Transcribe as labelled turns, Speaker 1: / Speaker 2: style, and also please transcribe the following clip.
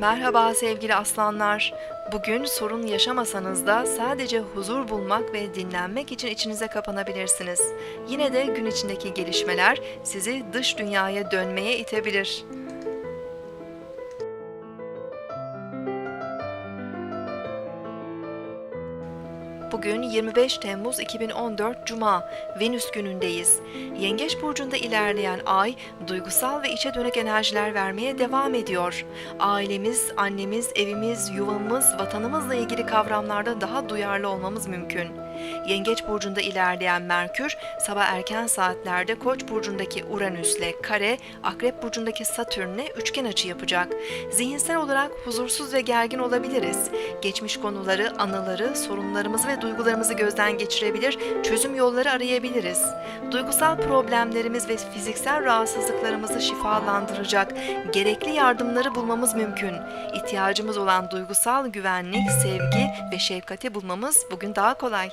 Speaker 1: Merhaba sevgili aslanlar. Bugün sorun yaşamasanız da sadece huzur bulmak ve dinlenmek için içinize kapanabilirsiniz. Yine de gün içindeki gelişmeler sizi dış dünyaya dönmeye itebilir. Bugün 25 Temmuz 2014 Cuma, Venüs günündeyiz. Yengeç burcunda ilerleyen ay duygusal ve içe dönük enerjiler vermeye devam ediyor. Ailemiz, annemiz, evimiz, yuvamız, vatanımızla ilgili kavramlarda daha duyarlı olmamız mümkün. Yengeç burcunda ilerleyen Merkür sabah erken saatlerde Koç burcundaki Uranüs'le kare, Akrep burcundaki Satürn'le üçgen açı yapacak. Zihinsel olarak huzursuz ve gergin olabiliriz. Geçmiş konuları, anıları, sorunlarımızı ve duygularımızı gözden geçirebilir, çözüm yolları arayabiliriz. Duygusal problemlerimiz ve fiziksel rahatsızlıklarımızı şifalandıracak gerekli yardımları bulmamız mümkün. İhtiyacımız olan duygusal güvenlik, sevgi ve şefkati bulmamız bugün daha kolay.